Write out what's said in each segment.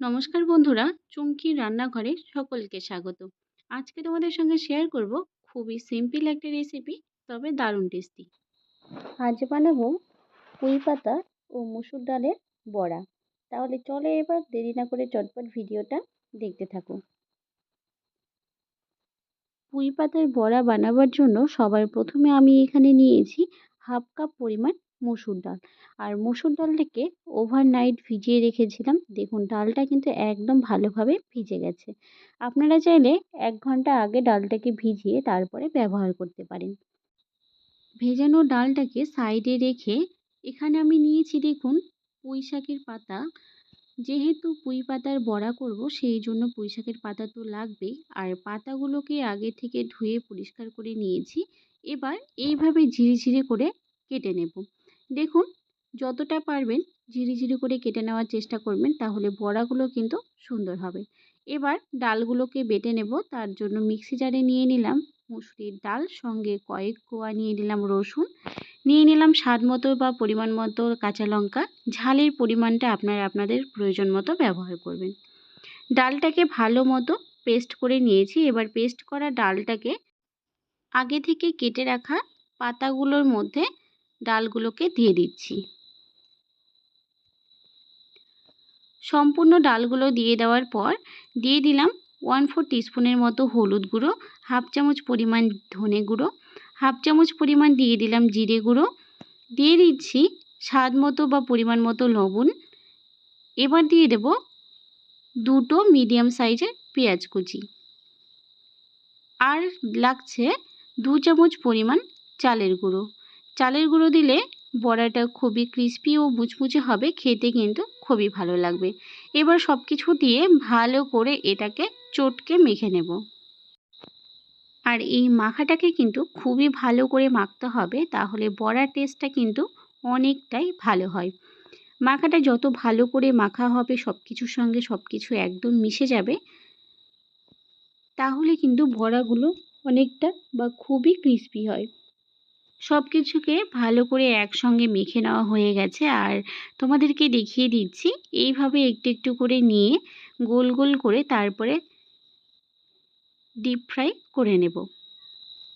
নমস্কার বন্ধুরা, চুমকির রান্নাঘরে সকলকে স্বাগত। আজকে তোমাদের সঙ্গে শেয়ার করব খুবই সিম্পল একটা রেসিপি তবে দারুণ টেস্টি আজ বানাবো পুঁই পাতা ও মুসুর ডালের বড়া। তাহলে চলো এবার দেরি না করে চটপট ভিডিওটা দেখতে থাকো। পুঁই পাতার বড়া বানাবার জন্য সবার প্রথমে আমি এখানে নিয়েছি হাফ কাপ পরিমাণ মসুর ডাল। আর মসুর ডালটাকে ওভারনাইট ভিজিয়ে রেখেছিলাম। দেখুন, ডালটা কিন্তু একদম ভালোভাবে ভিজে গেছে। আপনারা চাইলে এক ঘণ্টা আগে ডালটাকে ভিজিয়ে তারপরে ব্যবহার করতে পারেন। ভেজানো ডালটাকে সাইডে রেখে এখানে আমি নিয়েছি দেখুন, পুঁই শাকের পাতা। যেহেতু পুঁই পাতার বড়া করব, সেই জন্য পুঁই শাকের পাতা তো লাগবেই। আর পাতাগুলোকে আগে থেকে ধুয়ে পরিষ্কার করে নিয়েছি। এবার এইভাবে ঝিরিঝিরি করে কেটে নেব। দেখুন, যতটা পারবেন ঝিরিঝিরি করে কেটে নেওয়ার চেষ্টা করবেন, তাহলে বড়াগুলো কিন্তু সুন্দর হবে। এবার ডালগুলোকে বেটে নেব, তার জন্য মিক্সি জারে নিয়ে নিলাম মুসুরির ডাল, সঙ্গে কয়েক কোয়া নিয়ে নিলাম রসুন, নিয়ে নিলাম স্বাদ মতো বা পরিমাণ মতো কাঁচা লঙ্কা, ঝালের পরিমাণটা আপনারা আপনাদের প্রয়োজন মতো ব্যবহার করবেন। ডালটাকে ভালো মতো পেস্ট করে নিয়েছি, এবার পেস্ট করা ডালটাকে আগে থেকে কেটে রাখা পাতাগুলোর মধ্যে ডালগুলোকে দিয়ে দিচ্ছি। সম্পূর্ণ ডালগুলো দিয়ে দেওয়ার পর দিয়ে দিলাম ওয়ান ফোর টিস্পুনের মতো হলুদ গুঁড়ো হাফ চামচ পরিমাণ ধনে গুঁড়ো হাফ চামচ পরিমাণ দিয়ে দিলাম জিরে গুঁড়ো, দিয়ে দিচ্ছি স্বাদ মতো বা পরিমাণ মতো লবণ। এবার দিয়ে দেব দুটো মিডিয়াম সাইজের পেঁয়াজ কুচি। আর লাগছে দু চামচ পরিমাণ চালের গুঁড়ো। চালের গুঁড়ো দিলে বড়াটা খুবই ক্রিস্পি ও মুচমুচে হবে, খেতে কিন্তু খুবই ভালো লাগবে। এবার সব কিছু দিয়ে ভালো করে এটাকে চটকে মেখে নেব। আর এই মাখাটাকে কিন্তু খুবই ভালো করে মাখতে হবে, তাহলে বড়ার টেস্টটা কিন্তু অনেকটাই ভালো হয়। মাখাটা যত ভালো করে মাখা হবে সব কিছুর সঙ্গে সব কিছু একদম মিশে যাবে, তাহলে কিন্তু বড়াগুলো অনেকটা বা খুবই ক্রিস্পি হয়। সব কিছুকে ভালো করে একসঙ্গে মেখে নেওয়া হয়ে গেছে। আর তোমাদেরকে দেখিয়ে দিচ্ছি, এইভাবে একটু একটু করে নিয়ে গোল গোল করে তারপরে ডিপ ফ্রাই করে নেব।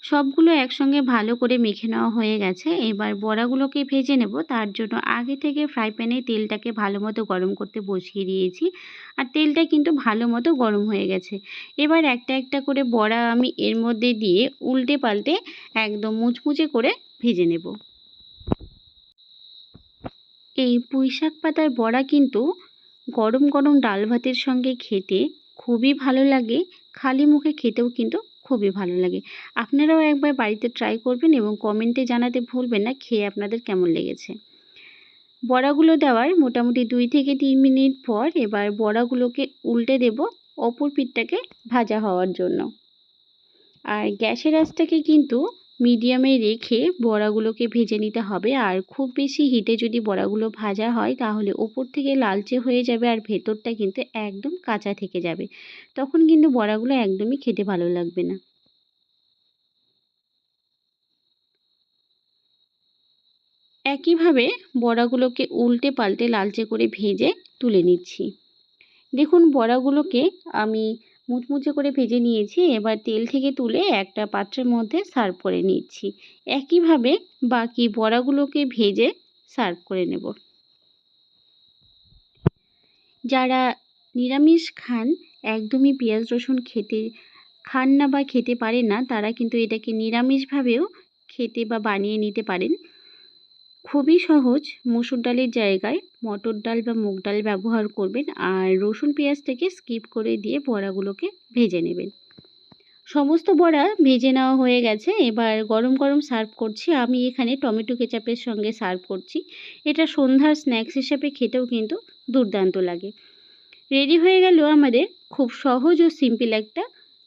সবগুলো একসঙ্গে ভালো করে মেখে নেওয়া হয়ে গেছে। এবার বড়াগুলোকে ভেজে নেব। তার জন্য আগে থেকে ফ্রাই প্যানে তেলটাকে ভালো মতো গরম করতে বসিয়ে দিয়েছি। আর তেলটা কিন্তু ভালো মতো গরম হয়ে গেছে। এবার একটা একটা করে বড়া আমি এর মধ্যে দিয়ে উল্টে পাল্টে একদম মুচমুচে করে ভেজে নেব। এই পুঁইশাক পাতার বড়া কিন্তু গরম গরম ডাল ভাতের সঙ্গে খেতে খুবই ভালো লাগে। খালি মুখে খেতেও কিন্তু খুবই ভালো লাগে। আপনারাও একবার বাড়িতে ট্রাই করবেন এবং কমেন্টে জানাতে ভুলবেন না, খেয়ে আপনাদের কেমন লেগেছে? বড়াগুলো দেওয়ার মোটামুটি দুই থেকে তিন মিনিট পর এবার বড়াগুলোকে উল্টে দেব অপর পিঠটাকে ভাজা হওয়ার জন্য। আর গ্যাসের আঁচটাকে কিন্তু মিডিয়ামে রেখে বড়াগুলোকে ভেজে নিতে হবে। আর খুব বেশি হিটে যদি বড়াগুলো ভাজা হয়, তাহলে ওপর থেকে লালচে হয়ে যাবে আর ভেতরটা কিন্তু একদম কাঁচা থেকে যাবে। তখন কিন্তু বড়াগুলো একদমই খেতে ভালো লাগবে না। একইভাবে বড়াগুলোকে উল্টে পাল্টে লালচে করে ভেজে তুলে নিচ্ছি। দেখুন, বড়াগুলোকে আমি মুচমুচে করে ভেজে নিয়েছি। এবার তেল থেকে তুলে একটা পাত্রের মধ্যে সার্ভ করে নিচ্ছি। একইভাবে বাকি বড়াগুলোকে ভেজে সার্ভ করে নেব। যারা নিরামিষ খান, একদমই পেঁয়াজ, রসুন খেতে খান না বা খেতে পারেন না, তারা কিন্তু এটাকে নিরামিষভাবেও খেতে বা বানিয়ে নিতে পারেন। খুবই সহজ। মসুর ডালের জায়গায় মটর ডাল বা মুগ ডাল ব্যবহার করবেন আর রসুন পেঁয়াজটাকে স্কিপ করে দিয়ে বড়াগুলোকে ভেজে নেবেন। সমস্ত বড়া ভেজে নেওয়া হয়ে গেছে। এবার গরম গরম সার্ভ করছি। আমি এখানে টমেটো কেচাপের সঙ্গে সার্ভ করছি। এটা সন্ধ্যার স্ন্যাক্স হিসাবে খেতেও কিন্তু দুর্দান্ত লাগে। রেডি হয়ে গেল আমাদের খুব সহজ ও সিম্পল একটা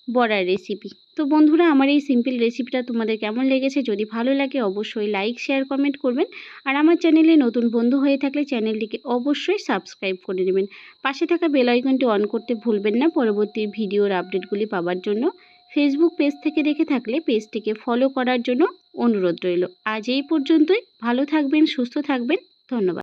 বড়ার রেসিপি তো বন্ধুরা, আমার এই সিম্পল রেসিপিটা তোমাদের কেমন লেগেছে? যদি ভালো লাগে, অবশ্যই লাইক শেয়ার কমেন্ট করবেন। আর আমার চ্যানেলে নতুন বন্ধু হয়ে থাকলে চ্যানেলটিকে অবশ্যই সাবস্ক্রাইব করে নেবেন। পাশে থাকা বেল আইকনটি অন করতে ভুলবেন না। পরবর্তী ভিডিওর আপডেটগুলি পাওয়ার জন্য ফেসবুক পেজ থেকে দেখে থাকলে পেজটিকে ফলো করার জন্য অনুরোধ রইল। আজ এই পর্যন্তই। ভালো থাকবেন, সুস্থ থাকবেন। ধন্যবাদ।